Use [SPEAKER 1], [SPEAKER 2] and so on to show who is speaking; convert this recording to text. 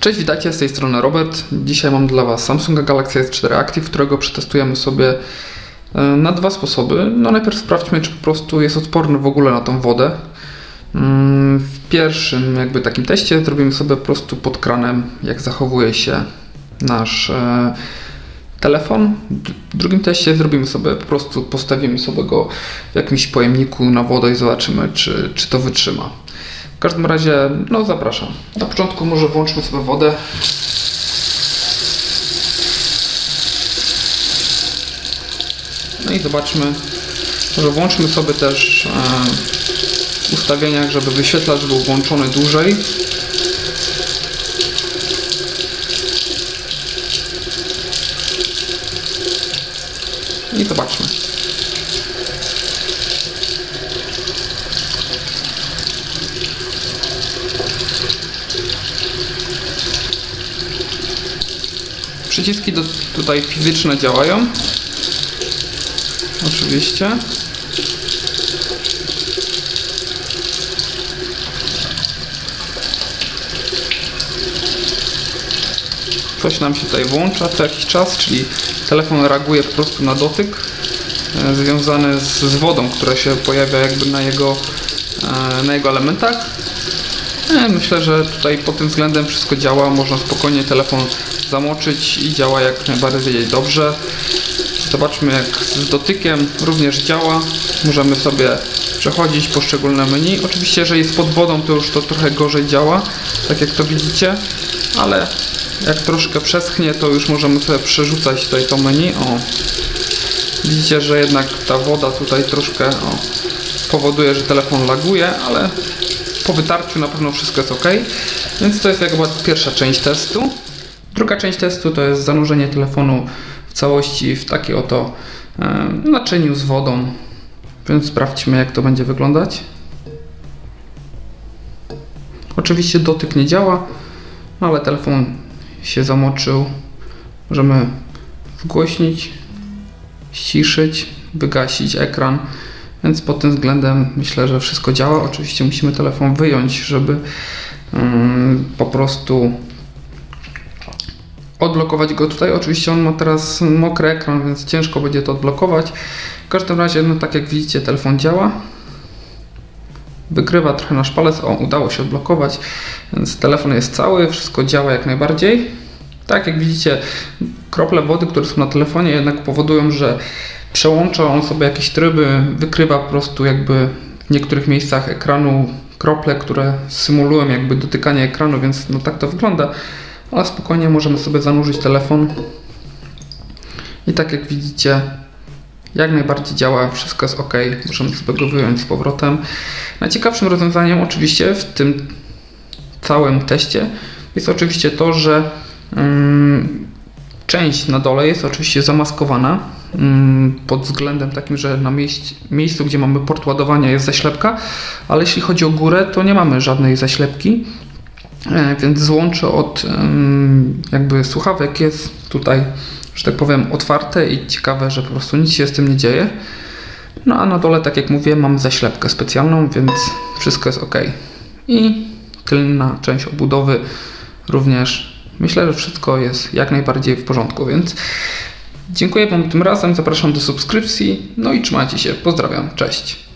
[SPEAKER 1] Cześć, witajcie, z tej strony Robert. Dzisiaj mam dla Was Samsunga Galaxy S4 Active, którego przetestujemy sobie e, na dwa sposoby. No najpierw sprawdźmy, czy po prostu jest odporny w ogóle na tą wodę. Mm, W pierwszym jakby takim teście zrobimy sobie po prostu pod kranem, jak zachowuje się nasz e, telefon. W drugim teście zrobimy sobie po prostu, postawimy sobie go w jakimś pojemniku na wodę i zobaczymy, czy, czy to wytrzyma. W każdym razie, no zapraszam. Na początku może włączmy sobie wodę. No i zobaczmy. Może włączmy sobie też e, w ustawieniach, żeby wyświetlacz był włączony dłużej. I zobaczmy. Przyciski do, tutaj fizyczne działają. Oczywiście. Coś nam się tutaj włącza co jakiś czas, czyli telefon reaguje po prostu na dotyk e, związany z, z wodą, która się pojawia jakby na jego, e, na jego elementach. E, Myślę, że tutaj pod tym względem wszystko działa. Można spokojnie telefon zamoczyć i działa jak najbardziej dobrze. Zobaczmy jak z dotykiem również działa. Możemy sobie przechodzić poszczególne menu. Oczywiście jeżeli jest pod wodą to już to trochę gorzej działa, tak jak to widzicie, ale jak troszkę przeschnie to już możemy sobie przerzucać tutaj to menu. O. Widzicie, że jednak ta woda tutaj troszkę o, powoduje, że telefon laguje, ale po wytarciu na pewno wszystko jest ok. Więc to jest jakby pierwsza część testu. Druga część testu to jest zanurzenie telefonu w całości w takie oto naczyniu z wodą. Więc sprawdźmy jak to będzie wyglądać. Oczywiście dotyk nie działa, ale telefon się zamoczył. Możemy wgłośnić, ściszyć, wygasić ekran. Więc pod tym względem myślę, że wszystko działa. Oczywiście musimy telefon wyjąć, żeby mm, po prostu odblokować go tutaj. Oczywiście on ma teraz mokry ekran, więc ciężko będzie to odblokować. W każdym razie, no tak jak widzicie, telefon działa. Wykrywa trochę nasz palec. O, udało się odblokować, więc telefon jest cały, wszystko działa jak najbardziej. Tak jak widzicie, krople wody, które są na telefonie, jednak powodują, że przełącza on sobie jakieś tryby, wykrywa po prostu jakby w niektórych miejscach ekranu krople, które symulują jakby dotykanie ekranu, więc no tak to wygląda. Ale spokojnie możemy sobie zanurzyć telefon. I tak jak widzicie, jak najbardziej działa, wszystko jest ok. Możemy sobie go wyjąć z powrotem. Najciekawszym rozwiązaniem oczywiście w tym całym teście jest oczywiście to, że mm, część na dole jest oczywiście zamaskowana pod względem takim, że na miejsc, miejscu, gdzie mamy port ładowania jest zaślepka, ale jeśli chodzi o górę, to nie mamy żadnej zaślepki. E, Więc złącze od em, jakby słuchawek jest tutaj, że tak powiem, otwarte i ciekawe, że po prostu nic się z tym nie dzieje. No a na dole, tak jak mówię, mam zaślepkę specjalną, więc wszystko jest ok. I tylna część obudowy również. Myślę, że wszystko jest jak najbardziej w porządku, więc dziękuję Wam tym razem, zapraszam do subskrypcji, no i trzymajcie się, pozdrawiam, cześć.